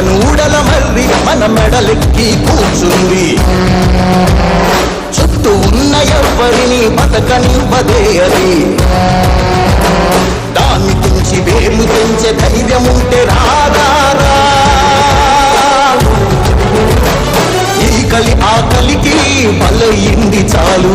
నూడల మర్రి మన మెడలెక్కి కూర్చుంది. చుట్టూ ఉన్న ఎవరిని బతకనివ్వదే అది. దాన్ని తెంచి వేలు తెంచే ధైర్యం ఉంటే రాదారా. ఈ కలి ఆ కలికి బలయింది చాలు.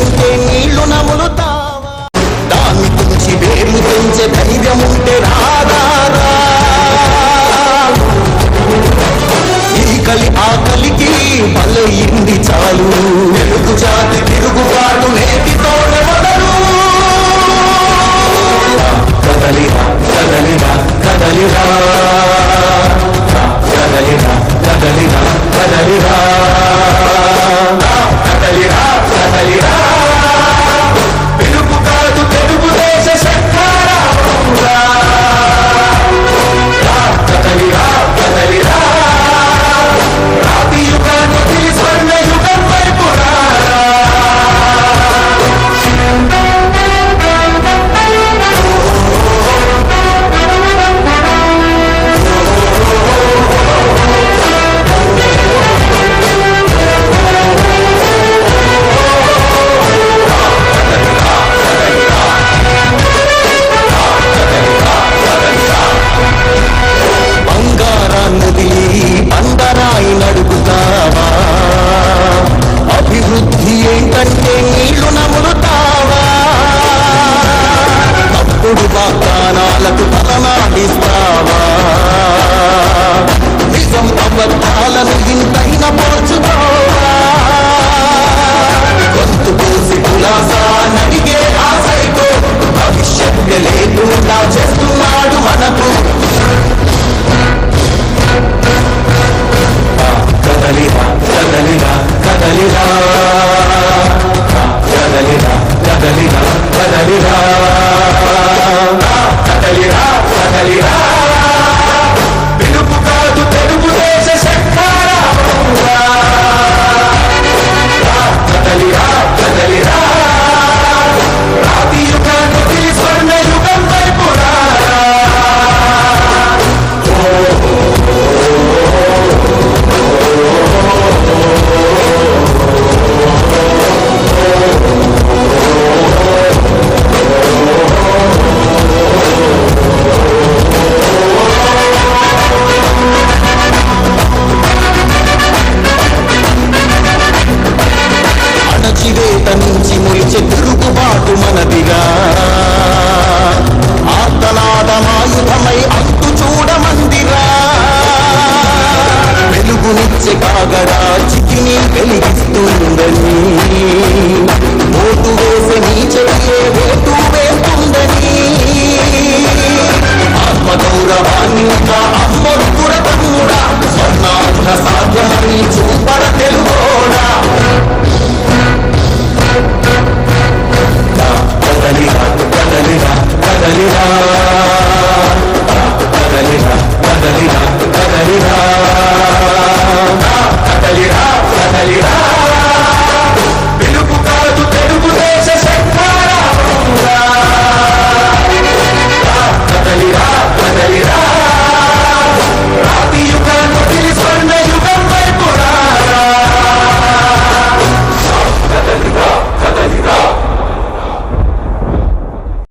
కంటే నీళ్ళు నములుతావా? దాన్ని తుంచి వేర్లు పెంచే ధైర్యం ఉంటే రాదా ఈ కలి ఆక Hallelujah.